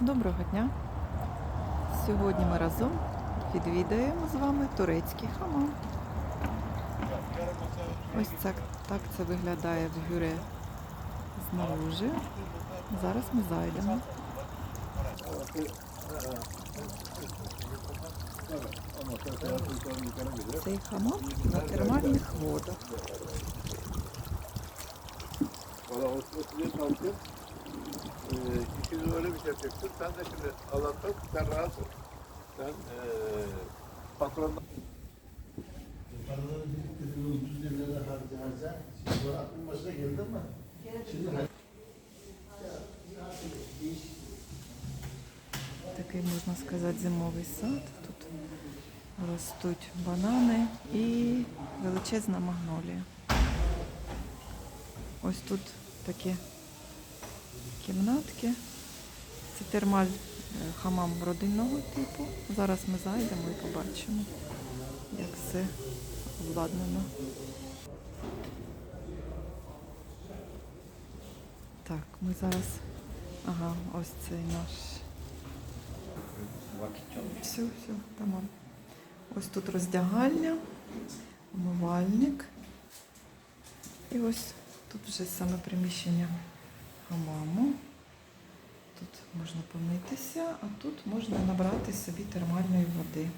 Доброго дня! Сьогодні ми разом відвідаємо з вами турецький хамам. Ось так, так це виглядає в гюре знаружи. Зараз ми зайдемо. Цей хамам на термальних водах. Ikiniz öyle bir şey yapacaksın. Sen de şimdi Allah'tan sen rahatsın. Sen ee, patronla Paraları biriktirdim, 30 liraya harca harca. Bu aklın başına geldi ama. Şimdi Такий, можна сказати, зимовий сад. Тут ростуть банани і величезна магнолія. Ось тут такі кімнатки. Це термаль е, хамам родинного типу. Зараз ми зайдемо і побачимо, як все обладнано. Так, ми зараз. Ага, ось цей наш. Все, все, тамам. Ось тут роздягальня, умивальник. І ось тут вже саме приміщення можна помитися, а тут можна набрати собі термальної води.